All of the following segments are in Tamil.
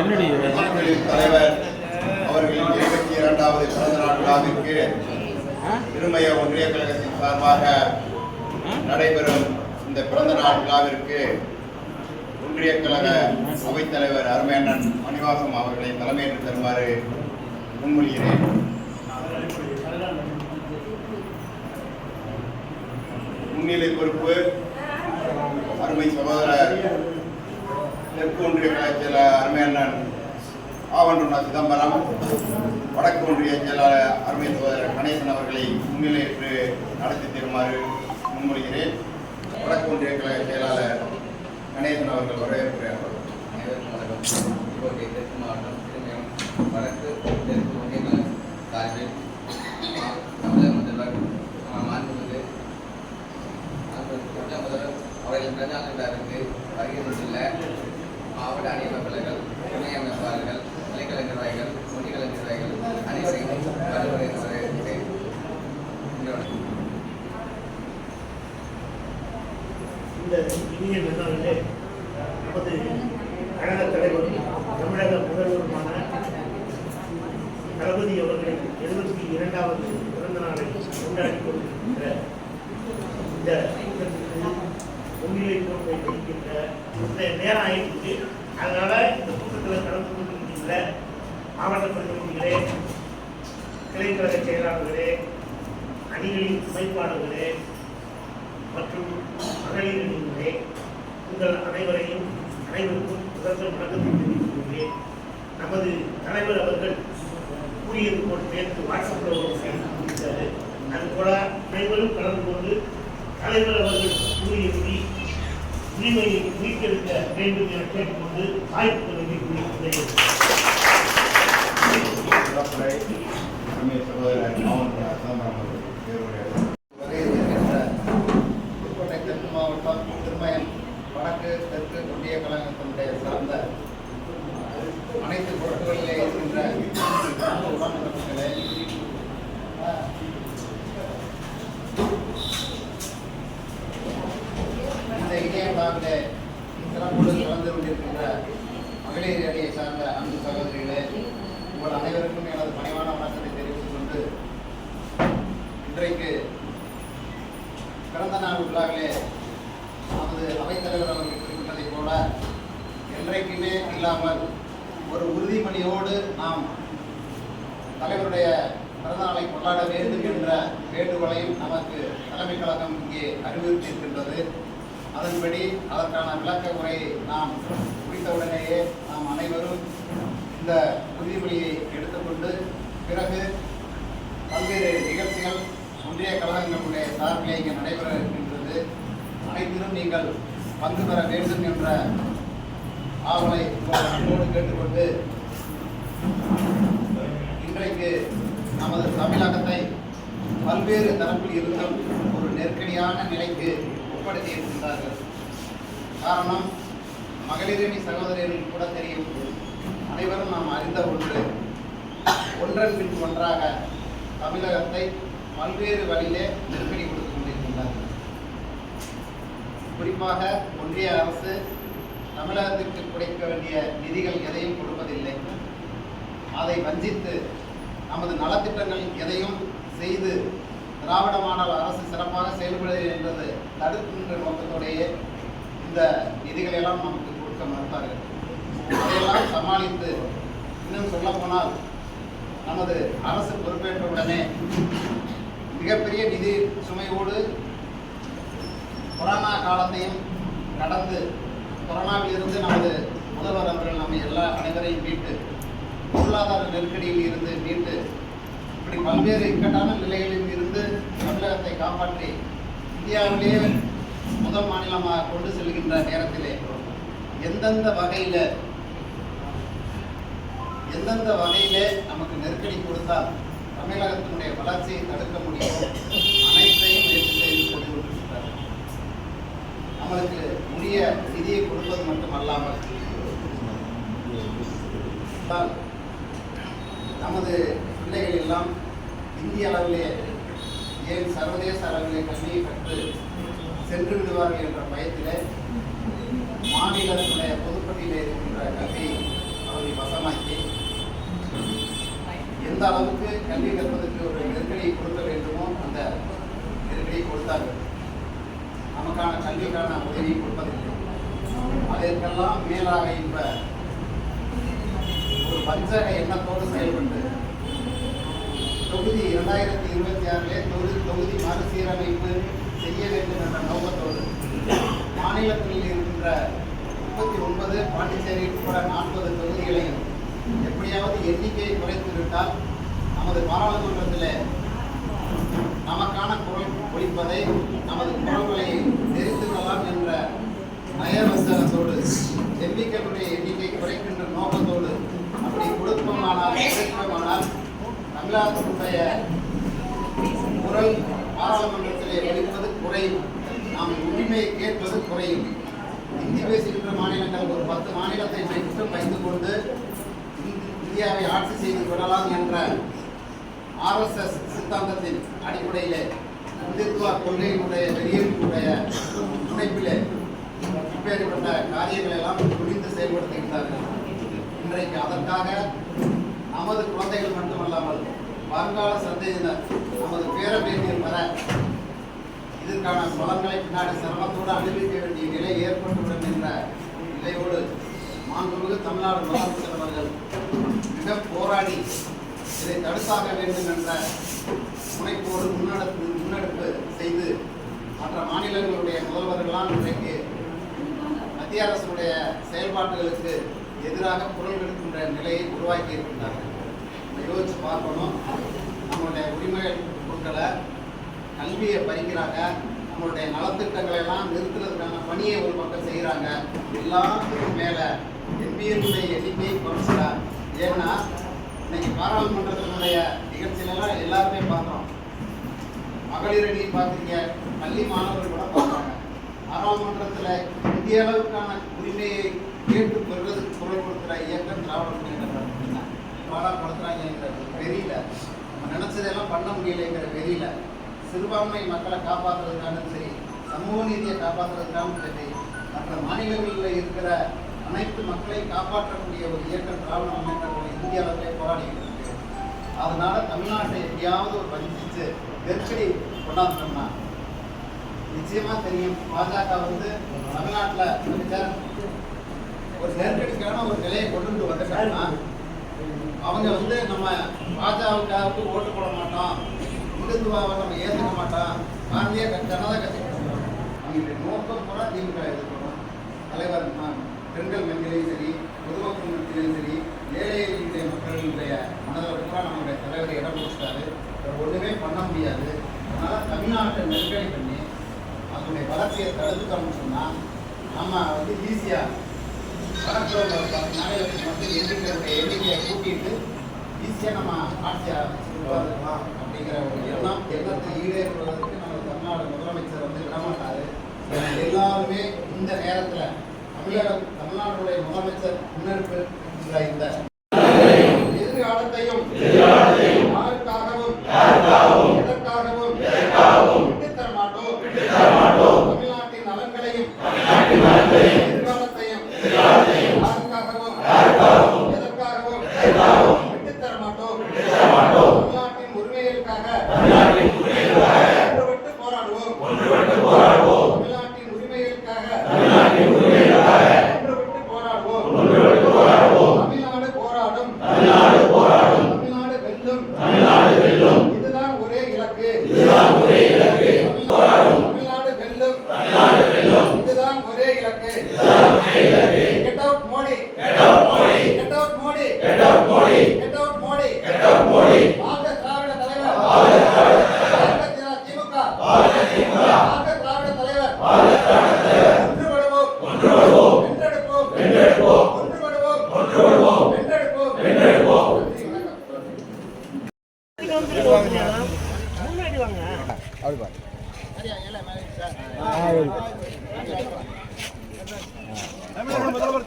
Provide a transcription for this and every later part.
என்னடி? மக்களின் தலைவர் அவர்களின் இருபத்தி இரண்டாவது பிறந்த நாள் விழாவிற்கு? திருமய ஒன்றிய கழகத்தின் சார்பாக நடைபெறும் இந்த பிறந்த நாள் விழாவிற்கு ஒன்றிய கழக அவைத்தலைவர் அருமையண்ணன் மணிவாசம் அவர்களை தலைமையேற்று தருமாறு முன்மொழிகிறேன். முன்னிலை பொறுப்பு அருமை சகோதரர் தெற்கு ஒன்றிய கழக செயலாளர் அருமையண்ணன் ஆவண்டுண்ணா சிதம்பரம் வடக்கு ஒன்றிய செயலாளர் அருமை சகோதரர் கணேசன் அவர்களை முன்னிலையிட்டு நடத்தி தருமாறு முன்மொழிகிறேன். வடக்கு ஒன்றிய கழக செயலாளர் கணேசன் அவர்கள் வரவேற்கிறார்கள் அனைவருக்கும் வணக்கம் தெற்கு மாவட்டம் திருமயம் வடக்கு தெற்கு ஒன்றிய சார்பில் மா- தமிழக முதல்வர் மா- மாண்புமிகு மாண்புமிகு முதல்வர் அவர்களின் பிறந்தநாள் விழாவிற்கு வருகை தந்துள்ள மாவட்ட அணியமைப்பாளர்கள் துணை அமைப்பாளர்கள் நிலைக்கலை நிர்வாகிகள் ஒன்றியக்கலை நிர்வாகிகள் அனைவரையும் வருவதை வரவேற்கிறேன் நன்றி வணக்கம் இந்த இனிய நன்னாளிலே நமது கழக தலைவரும் தமிழக முதல்வருமான தளபதி அவர்களின் எழுபத்தி இரண்டாவது பிறந்த நாளை கொண்டாடி கொண்டிருக்கின்ற இந்த கூட்டத்திற்கு முன்னிலை பொறுப்பை வகிக்கின்ற இந்த நேரம் ஆயிடுச்சு அதனால இந்த கூட்டத்தில் கலந்து கொண்டிருக்கின்ற மாவட்ட பிரதிநிதிகளே கிளைக்கழக செயலாளர்களே அணிகளின் அமைப்பாளர்களே மற்றும் மகளிர்களே உங்கள் அனைவரையும் அனைவருக்கும் முதல்வர் வணக்கத்தை தெரிவித்துள்ளேன் நமது தலைவர் அவர்கள் கூறியது போல் நேற்று வாட்ஸ்அப்பில் ஒரு செய்தி கொடுத்தாரு அது போல அனைவரும் கலந்து கொண்டு தலைவர் அவர்கள் கூறியபடி உரிமையை மீட்டெடுக்க வேண்டும் என கேட்டுக்கொண்டு வாய்ப்புகளை கூறியிருக்கிறேன் அருமை சகோதரர் ஆவண்டுண்ணா சிதம்பரம் அவர்கள் பேருரையாளர் வருகின்ற புதுக்கோட்டை தெற்கு மாவட்டம் திருமயம் வடக்கு தெற்கு ஒன்றிய கழகத்தினுடைய சார்ந்த அனைத்து பொருட்களிலே இருக்கின்ற உடன்பிறப்புகளே இந்த இணைய விழாவிலே சிறப்போடு கலந்து கொண்டிருக்கின்ற மகளிர் அணியை சார்ந்த அன்பு சகோதரிகளே உங்கள் அனைவருக்கும் எனது பணிவான வணக்கத்தை தெரிவித்துக் கொண்டு இன்றைக்கு பிறந்த நாள் விழாவிலே நமது அவைத்தலைவர் அவர்கள் குறிப்பிட்டதைப் போல என்றைக்குமே இல்லாமல் ஒரு உறுதிமொழியோடு நாம் தலைவருடைய பிறந்தநாளை கொண்டாட வேண்டும் என்ற வேண்டுகோளையும் நமக்கு தலைமைக் கழகம் இங்கே அறிவுறுத்தியிருக்கின்றது. அதன்படி அதற்கான விளக்க உரையை நாம் முடித்தவுடனேயே நாம் அனைவரும் இந்த உறுதிமொழியை எடுத்துக்கொண்டு பிறகு பல்வேறு நிகழ்ச்சிகள் ஒன்றிய கழகங்களுடைய சார்பில் இங்கே நடைபெற இருக்கின்றது. அனைத்திலும் நீங்கள் பங்கு பெற வேண்டும் என்ற ஆவலை அன்போடு கேட்டுக்கொண்டு இன்றைக்கு நமது தமிழகத்தை பல்வேறு தரப்பில் இருந்தும் ஒரு நெருக்கடியான நிலைக்கு உட்படுத்தி இருக்கின்றார்கள் காரணம் மகளிரணி சகோதரர்களுக்கு கூட தெரியும். அனைவரும் நாம் அறிந்த ஒன்று. ஒன்றன் பின் ஒன்றாக தமிழகத்தை பல்வேறு வழியிலே நெருக்கடி கொடுத்து கொண்டிருக்கின்றார்கள். குறிப்பாக ஒன்றிய அரசு தமிழகத்திற்கு குறைக்க வேண்டிய நிதிகள் எதையும் கொடுப்பதில்லை. அதை வஞ்சித்து நமது நலத்திட்டங்கள் எதையும் செய்து திராவிட மாடல் அரசு சிறப்பாக செயல்படுகிறது என்றது தடுக்கின்ற நோக்கத்துடைய இந்த நிதிகளை எல்லாம் நமக்கு கொடுக்க மறுத்தார்கள். அதையெல்லாம் சமாளித்து இன்னும் சொல்லப்போனால் நமது அரசு பொறுப்பேற்றவுடனே மிகப்பெரிய நிதி சுமையோடு கொரோனா காலத்தையும் கடந்து கொரோனாவிலிருந்து நமது முதல்வர் அவர்கள் நம்ம எல்லா அனைவரையும் மீட்டு பொருளாதார நெருக்கடியில் இருந்து மீட்டு இப்படி பல்வேறு இக்கட்டான நிலைகளில் இருந்து தமிழகத்தை காப்பாற்றி இந்தியாவிலேயே முதல் மாநிலமாக கொண்டு செல்கின்ற நேரத்திலே எந்தெந்த வகையில் எந்தெந்த வகையிலே நமக்கு நெருக்கடி கொடுத்தால் தமிழகத்தினுடைய வளர்ச்சியை தடுக்க முடியும் அனைத்தையும் முயற்சி செய்து கொண்டு கொண்டிருக்கிறார் நம்மளுக்கு உரிய நிதியை கொடுப்பது மட்டுமல்லாமல் நமது பிள்ளைகள் எல்லாம் இந்திய அளவிலே ஏன் சர்வதேச அளவிலே கல்வியை கற்று சென்று விடுவார்கள் என்ற பயத்தில் மாநிலத்திலே பொதுப்பட்டியில் இருக்கின்ற கல்வி அவரை வசமாக்கி எந்த அளவுக்கு கல்வி கற்பதற்கு ஒரு நெருக்கடியை கொடுக்க வேண்டுமோ அந்த நெருக்கடியை கொடுத்தார்கள். நமக்கான கல்விக்கான உதவியை கொடுப்பதில்லை. அதற்கெல்லாம் மேலாக இப்ப ஒரு வஞ்சக எண்ணத்தோடு செயல்பட்டு தொகுதி இரண்டாயிரத்தி இருபத்தி ஆறிலே தொகுதி தொகுதி மறுசீரமைப்பு செய்ய வேண்டும் என்ற நோக்கத்தோடு மாநிலத்தில் இருக்கின்ற முப்பத்தி ஒன்பது பாண்டிச்சேரி உட்பட நாற்பது தொகுதிகளையும் எப்படியாவது எண்ணிக்கையை குறைத்துவிட்டால் நமது பாராளுமன்றத்தில் நமக்கான குரல் ஒழிப்பதை நமது குரல்களை தெரிந்து கொள்ளலாம் என்ற நயவசனத்தோடு எம்பிக்களுடைய எண்ணிக்கை குறைக்கின்ற நோக்கத்தோடு அப்படி கொடுப்போமானால் குறைப்போமானால் தமிழ்நாட்டினுடைய குரல் பாராளுமன்றத்திலே ஒழிப்பது குறையும் நாம் உரிமையை கேட்பது குறையும் இந்தி பேசுகின்ற மாநிலங்கள் ஒரு பத்து மாநிலத்தை மட்டும் வைத்துக் கொண்டு இந்தி- இந்தியாவை ஆட்சி செய்து கொள்ளலாம் என்ற ஆர்எஸ்எஸ் சித்தாந்தத்தின் அடிப்படையிலே இந்துத்துவ கொள்கையினுடைய வெளியீட்டுடைய முனைப்பிலே இப்பேற்பட்ட காரியங்களை எல்லாம் துணிந்து செயல்படுத்துகின்றார்கள். இன்றைக்கு அதற்காக நமது குழந்தைகள் மட்டுமல்லாமல் வருங்கால சந்ததியினர் நமது பேரம்பேட்டியில் வர இதற்கான பலன்களை பின்னாடி சிரமத்தோடு அனுபவிக்க வேண்டிய நிலை ஏற்பட்டுவிடும் என்ற நிலையோடு மாண்புமிகு தமிழ்நாடு முதலமைச்சர் அவர்கள் மிக போராடி இதை தடுத்தாக வேண்டும் என்ற முனைப்போடு முன்னெடுப்பு முன்னெடுப்பு செய்து மற்ற மாநிலங்களுடைய முதல்வர்கள்லாம் இன்றைக்கு மத்திய அரசுடைய செயல்பாடுகளுக்கு எதிராக குரல் எடுக்கின்ற நிலையை உருவாக்கி இருக்கின்றார்கள். யோசித்து யோசிச்சு பார்க்கணும். நம்மளுடைய உரிமைகள் பொருட்களை கல்வியை பறிக்கிறாங்க. நம்மளுடைய நலத்திட்டங்களை எல்லாம் நிறுத்துறதுக்கான பணியை ஒரு பக்கம் செய்கிறாங்க எல்லாத்துக்கும் மேலே எம்பியினுடைய எண்ணிக்கை குறைச்சிட்டாங்க ஏன்னா இன்னைக்கு பாராளுமன்றத்தினுடைய நிகழ்ச்சியிலலாம் எல்லாருமே பார்த்தோம். மகளிர் அணி பார்க்குறீங்க பள்ளி மாணவர்கள் கூட பார்க்குறாங்க பாராளுமன்றத்தில் இந்திய அளவுக்கான உரிமையை கேட்டு பெறுவதற்கு குரல் கொடுக்குற இயக்கம் திராவிட முன்னேற்ற கழகம் தான். தெரியல நம்ம நினைச்சதெல்லாம் பண்ண முடியலைங்கிற தெரியல சிறுபான்மை மக்களை காப்பாற்றுறதுக்கானும் சரி சமூக நீதியை காப்பாற்றுறதுக்கானும் சரி மற்ற மாநிலங்களில் இருக்கிற அனைத்து மக்களை காப்பாற்றக்கூடிய ஒரு இயக்கம் திராவிட முன்னேற்ற இந்தியாவிலே போராடிக்கிட்டு இருக்கு அதனால தமிழ்நாட்டை எப்படியாவது ஒரு வஞ்சிச்சு நெருக்கடி கொண்டாந்துட்டோம்னா நிச்சயமா தெரியும். பாஜக வந்து தமிழ்நாட்டில் ஒரு நெருக்கடிக்கான ஒரு நிலையை கொண்டு வந்துட்டாங்கன்னா அவங்க வந்து நம்ம பாஜகவுக்காக ஓட்டு போட மாட்டோம் இந்துத்துவாவை நம்ம ஏற்றுக்க மாட்டோம் பாரதிய ஜனதா கட்சி அவங்களுடைய நோக்கம் பூரா திமுக எதிர்க்கணும். தலைவர் பெண்கள் மத்தியிலையும் சரி பொதுமக்கள் மத்தியிலையும் சரி ஏழை எளிய மக்களுடைய மனதில் பூரா நம்மளுடைய தலைவர் இடம் கொடுத்தாரு ஒன்றுமே பண்ண முடியாது. அதனால் தமிழ்நாட்டை நெருக்கடி பண்ணி அதனுடைய வளர்ச்சியை தடுத்துட்டோம்னு சொன்னால் நம்ம வந்து ஈஸியாக வடக்கு மாநிலத்துக்கு மட்டும் எண்ணிக்கையுடைய எண்ணிக்கையை கூட்டிட்டு ஈஸியாக நம்ம ஆட்சியை உருவாக்கலாம் அப்படிங்கிற ஒரு எண்ணம் எண்ணத்தை ஈடேறுவதற்கு நம்ம தமிழ்நாடு முதலமைச்சர் வந்து விடமாட்டாரு. எல்லாருமே இந்த நேரத்தில் தமிழக தமிழ்நாட்டுடைய முதலமைச்சர் முன்னெடுப்பு இந்த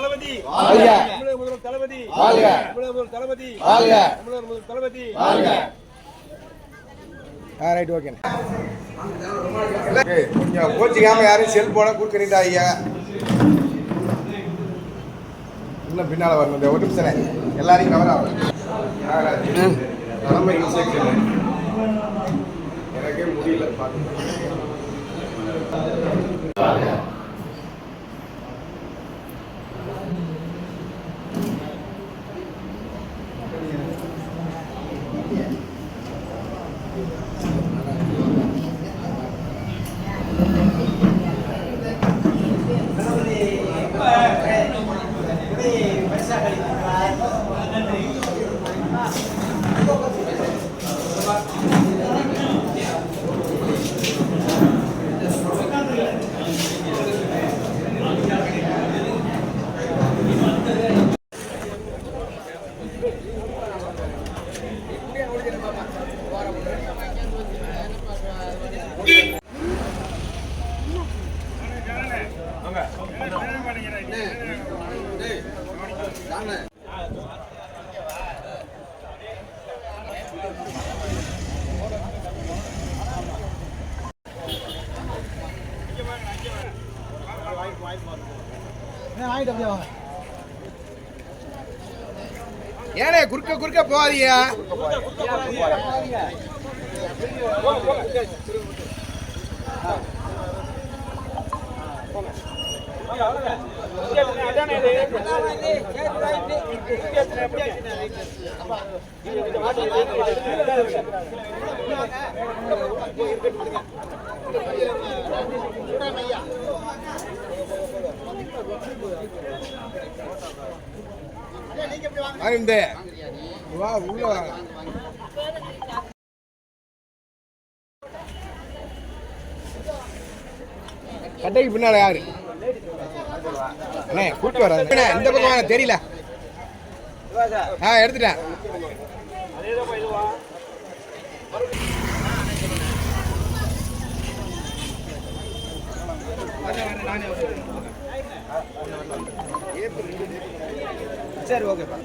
தளபதி. தமிழக முதல்வர் தளபதி. தமிழக முதல்வர் தளபதி. தமிழக முதல்வர் தளபதி. ஆ ரைட் ஓகே. கொஞ்சம் கோச்சிக்காம யாரும் செல்போனை கொடுக்குறீங்களா ஐயா? இன்னும் பின்னால் வரணும். இந்த ஒரு நிமிஷம் எல்லாரையும் கவர் ஆகும் தலைமை இன்ஸ்ட்ரக்ஷன் எனக்கே முடியல பார்த்து ஏனே குறுக்க குறுக்க போகாதீங்க. இந்த வா உள்ள வா கட்டைக்கு பின்னால யாரு? அண்ணே கூட்டு வர இந்த பக்கம் தெரியல. ஆ எடுத்துட்டேன். சரி ஓகேப்பா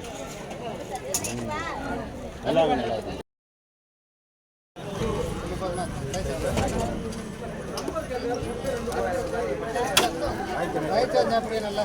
நல்லா